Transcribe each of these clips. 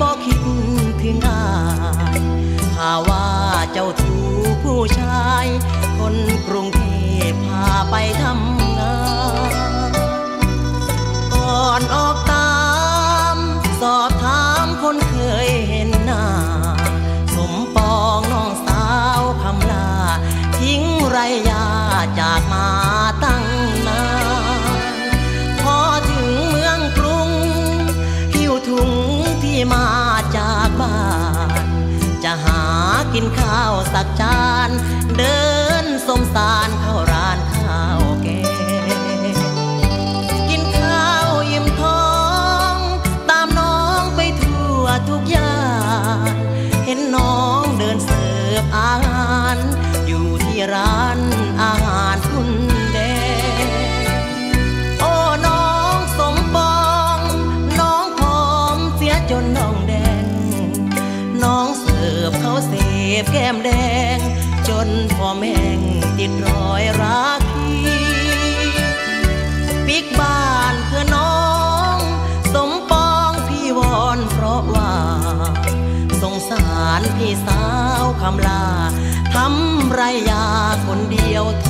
บอกคิดถึงอายข่าวว่าเจ้าทูผู้ชาย คนกรุงเทพพาไปทำงาน ก่อนออกตาม สอบถามคนเคยเห็นหน้า สมปองน้องสาวคำลา ทิ้งไรยาจากมาตั้ง สักจาน เดินสมสารเข้าร้านข้าวแกงกินข้าวยิ้มท้อง ตามน้องไปทั่วทุกอย่างเห็นน้องเดินเสิร์ฟอาหาร อยู่ที่ร้าน เสพแก้มแดง จนพ่อแม่งติดรอยรักพี่ปิกบ้านเพื่อน้อง สมปองพี่วอนเพราะว่า สงสารพี่สาวคำลาทำไรยาคนเดียวท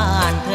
านเธ